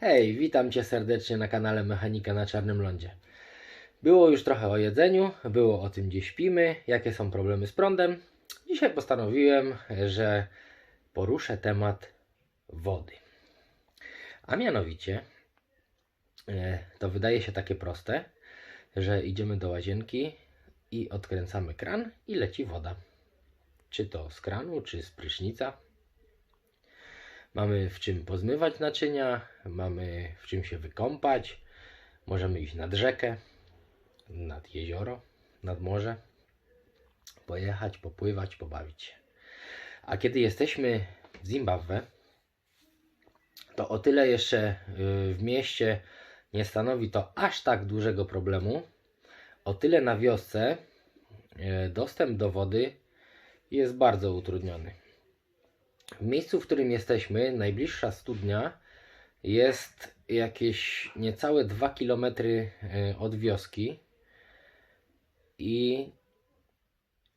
Hej, witam Cię serdecznie na kanale Mechanika na Czarnym Lądzie. Było już trochę o jedzeniu, było o tym, gdzie śpimy, jakie są problemy z prądem. Dzisiaj postanowiłem, że poruszę temat wody. A mianowicie, e, to wydaje się takie proste, że idziemy do łazienki i odkręcamy kran i leci woda. Czy to z kranu, czy z prysznica. Mamy w czym pozmywać naczynia, mamy w czym się wykąpać, możemy iść nad rzekę, nad jezioro, nad morze, pojechać, popływać, pobawić się. A kiedy jesteśmy w Zimbabwe, to o tyle jeszcze y, w mieście nie stanowi to aż tak dużego problemu, o tyle na wiosce y, dostęp do wody jest bardzo utrudniony. W miejscu, w którym jesteśmy, najbliższa studnia jest jakieś niecałe 2 km od wioski. I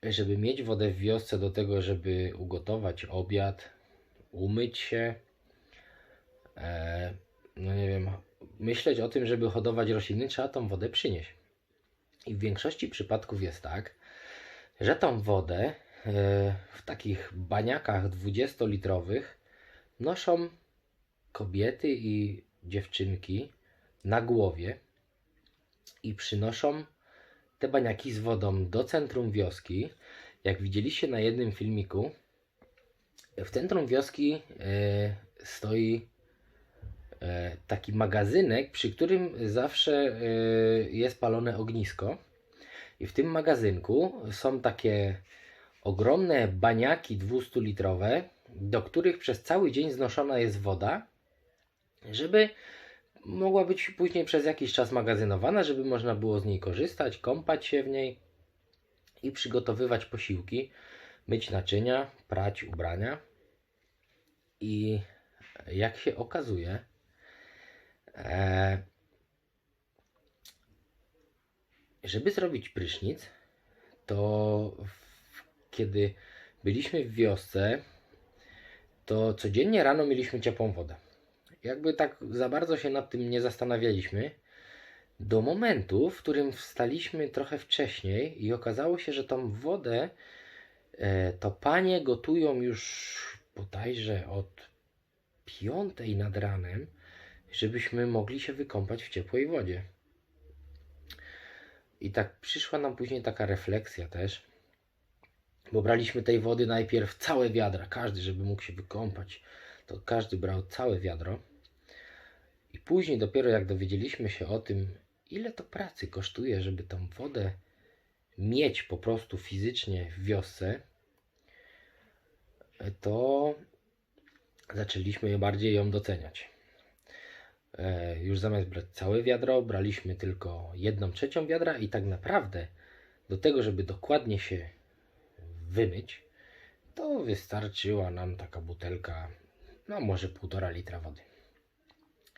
żeby mieć wodę w wiosce do tego, żeby ugotować obiad, umyć się, e, no nie wiem, myśleć o tym, żeby hodować rośliny, trzeba tą wodę przynieść. I w większości przypadków jest tak, że tą wodę e, w takich baniakach 20-litrowych noszą kobiety i dziewczynki na głowie i przynoszą te baniaki z wodą do centrum wioski. Jak widzieliście na jednym filmiku, w centrum wioski e, stoi e, taki magazynek, przy którym zawsze e, jest palone ognisko. I w tym magazynku są takie ogromne baniaki 200-litrowe, do których przez cały dzień znoszona jest woda, żeby mogła być później przez jakiś czas magazynowana, żeby można było z niej korzystać, kąpać się w niej i przygotowywać posiłki, myć naczynia, prać ubrania. I jak się okazuje, e, żeby zrobić prysznic, to w- kiedy byliśmy w wiosce, to codziennie rano mieliśmy ciepłą wodę. Jakby tak za bardzo się nad tym nie zastanawialiśmy, do momentu, w którym wstaliśmy trochę wcześniej i okazało się, że tą wodę e, to panie gotują już bodajże od piątej nad ranem, żebyśmy mogli się wykąpać w ciepłej wodzie. I tak przyszła nam później taka refleksja też, bo braliśmy tej wody najpierw całe wiadra, każdy, żeby mógł się wykąpać, to każdy brał całe wiadro. I później dopiero jak dowiedzieliśmy się o tym, ile to pracy kosztuje, żeby tą wodę mieć po prostu fizycznie w wiosce, to zaczęliśmy bardziej ją doceniać. E, Już zamiast brać całe wiadro, braliśmy tylko jedną trzecią wiadra i tak naprawdę do tego, żeby dokładnie się wymyć, to wystarczyła nam taka butelka, no może półtora litra wody.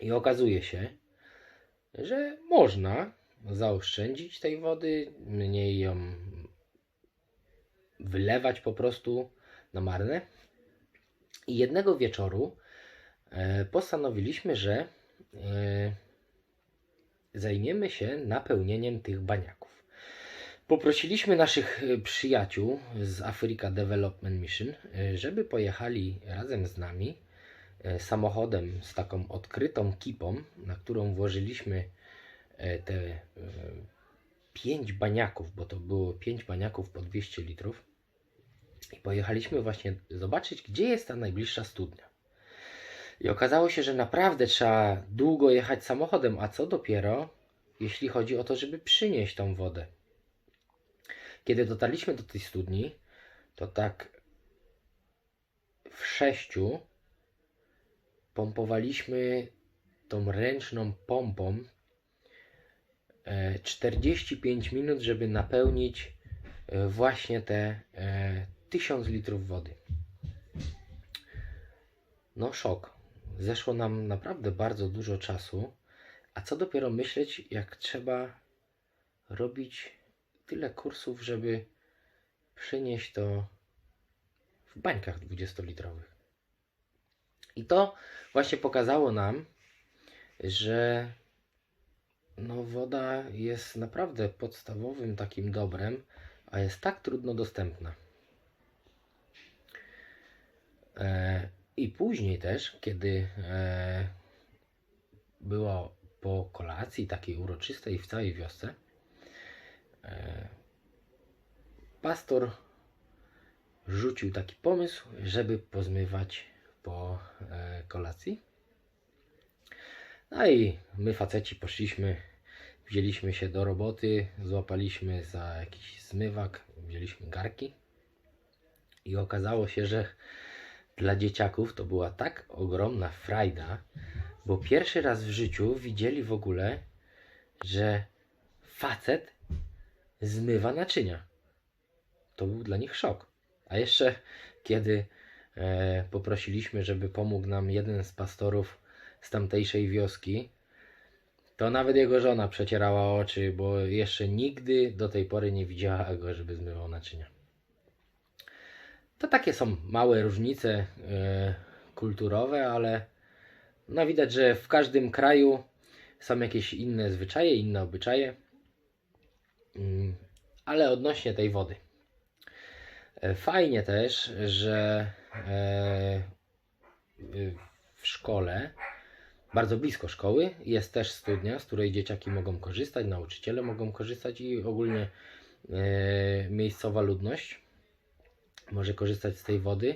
I okazuje się, że można zaoszczędzić tej wody, mniej ją wylewać po prostu na marne. I jednego wieczoru e, postanowiliśmy, że e, zajmiemy się napełnieniem tych baniaków. Poprosiliśmy naszych e, przyjaciół z Africa Development Mission, e, żeby pojechali razem z nami e, samochodem z taką odkrytą kipą, na którą włożyliśmy te pięć baniaków, bo to było pięć baniaków po 200 litrów. I pojechaliśmy właśnie zobaczyć, gdzie jest ta najbliższa studnia. I okazało się, że naprawdę trzeba długo jechać samochodem, a co dopiero, jeśli chodzi o to, żeby przynieść tą wodę. Kiedy dotarliśmy do tej studni, to tak w sześciu pompowaliśmy tą ręczną pompą e, 45 minut, żeby napełnić e, właśnie te e, 1000 litrów wody. No szok. Zeszło nam naprawdę bardzo dużo czasu, a co dopiero myśleć, jak trzeba robić tyle kursów, żeby przynieść to w bańkach 20-litrowych. I to właśnie pokazało nam, że no woda jest naprawdę podstawowym takim dobrem, a jest tak trudno dostępna. E, I później też, kiedy e, było po kolacji takiej uroczystej w całej wiosce, pastor rzucił taki pomysł, żeby pozmywać po e, kolacji. No i my faceci poszliśmy, wzięliśmy się do roboty, złapaliśmy za jakiś zmywak, wzięliśmy garki i okazało się, że dla dzieciaków to była tak ogromna frajda, bo pierwszy raz w życiu widzieli w ogóle, że facet zmywa naczynia. To był dla nich szok. A jeszcze kiedy e, poprosiliśmy, żeby pomógł nam jeden z pastorów z tamtejszej wioski, to nawet jego żona przecierała oczy, bo jeszcze nigdy do tej pory nie widziała go, żeby zmywał naczynia. To takie są małe różnice e, kulturowe, ale no widać, że w każdym kraju są jakieś inne zwyczaje, inne obyczaje. Ale odnośnie tej wody. E, Fajnie też, że e, w szkole, bardzo blisko szkoły, jest też studnia, z której dzieciaki mogą korzystać, nauczyciele mogą korzystać i ogólnie e, miejscowa ludność może korzystać z tej wody.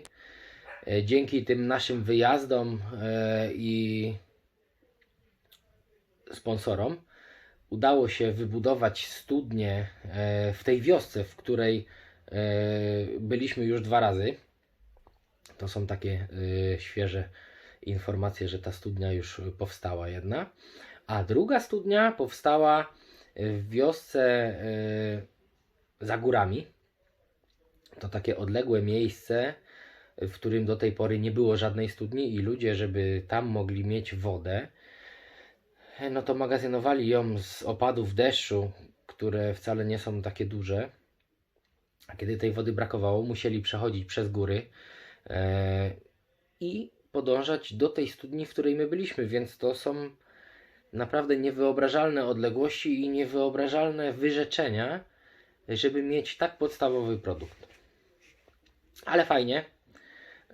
Dzięki tym naszym wyjazdom i sponsorom udało się wybudować studnię e, w tej wiosce, w której e, byliśmy już dwa razy. To są takie e, świeże informacje, że ta studnia już powstała jedna. A druga studnia powstała w wiosce za górami. To takie odległe miejsce, w którym do tej pory nie było żadnej studni i ludzie, żeby tam mogli mieć wodę, no to magazynowali ją z opadów deszczu, które wcale nie są takie duże. A kiedy tej wody brakowało, musieli przechodzić przez góry e, i podążać do tej studni, w której my byliśmy, więc to są naprawdę niewyobrażalne odległości i niewyobrażalne wyrzeczenia, żeby mieć tak podstawowy produkt. Ale fajnie,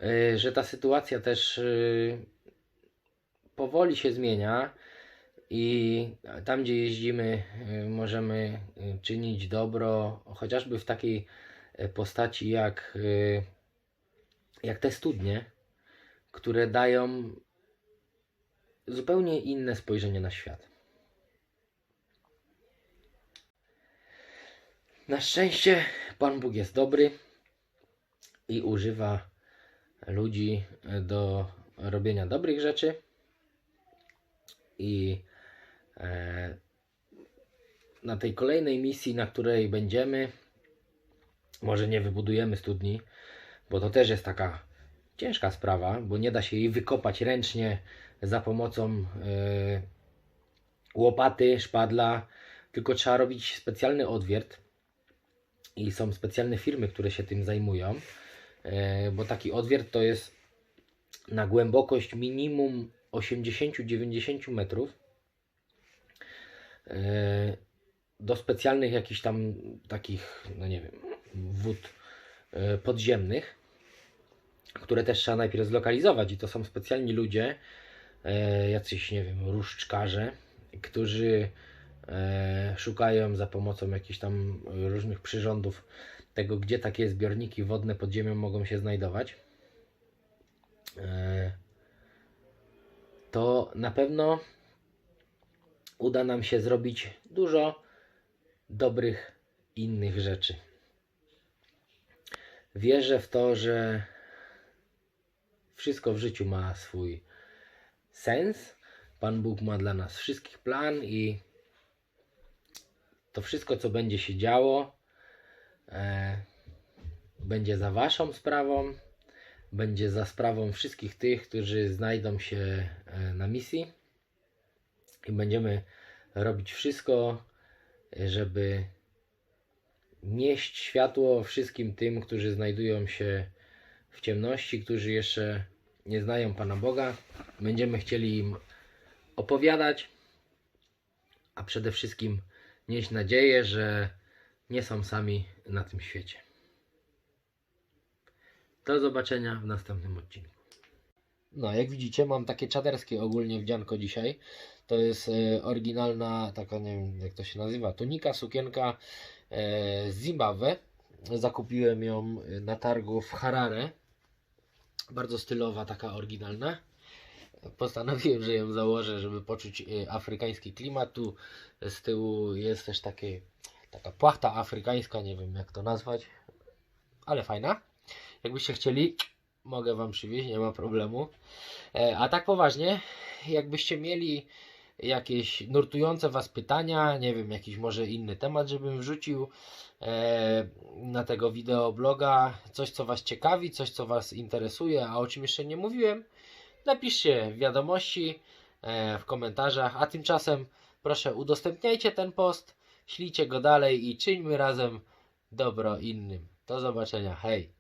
y, że ta sytuacja też y, powoli się zmienia i tam, gdzie jeździmy, y, możemy y, czynić dobro, chociażby w takiej y, postaci jak, jak te studnie, które dają zupełnie inne spojrzenie na świat. Na szczęście Pan Bóg jest dobry i używa ludzi do robienia dobrych rzeczy. I na tej kolejnej misji, na której będziemy, może nie wybudujemy studni, bo to też jest taka ciężka sprawa, bo nie da się jej wykopać ręcznie za pomocą e, łopaty, szpadla, tylko trzeba robić specjalny odwiert i są specjalne firmy, które się tym zajmują, e, bo taki odwiert to jest na głębokość minimum 80-90 metrów. e, do specjalnych jakichś tam takich, no nie wiem, wód e, podziemnych, które też trzeba najpierw zlokalizować i to są specjalni ludzie, e, jacyś, nie wiem, różdżkarze, którzy e, szukają za pomocą jakichś tam różnych przyrządów tego, gdzie takie zbiorniki wodne pod ziemią mogą się znajdować. To na pewno uda nam się zrobić dużo dobrych innych rzeczy. Wierzę w to, że wszystko w życiu ma swój sens. Pan Bóg ma dla nas wszystkich plan i to wszystko, co będzie się działo, e, będzie za Waszą sprawą, będzie za sprawą wszystkich tych, którzy znajdą się e, na misji i będziemy robić wszystko, żeby nieść światło wszystkim tym, którzy znajdują się w ciemności, którzy jeszcze nie znają Pana Boga. Będziemy chcieli im opowiadać, a przede wszystkim nieść nadzieję, że nie są sami na tym świecie. Do zobaczenia w następnym odcinku. No, jak widzicie, mam takie czaderskie ogólnie wdzianko dzisiaj. To jest e, oryginalna, taka nie wiem jak to się nazywa, tunika, sukienka e, z Zimbabwe. Zakupiłem ją e, na targu w Harare. Bardzo stylowa, taka oryginalna. Postanowiłem, że ją założę, żeby poczuć afrykański klimat. Tu z tyłu jest też takie, taka płachta afrykańska, nie wiem jak to nazwać, ale fajna. Jakbyście chcieli, mogę Wam przywieźć, nie ma problemu. A tak poważnie, jakbyście mieli jakieś nurtujące Was pytania, nie wiem, jakiś może inny temat, żebym wrzucił e, na tego wideobloga, coś co Was ciekawi, coś co Was interesuje, a o czym jeszcze nie mówiłem, napiszcie w wiadomości, e, w komentarzach, a tymczasem proszę udostępniajcie ten post, ślijcie go dalej i czyńmy razem dobro innym. Do zobaczenia, hej!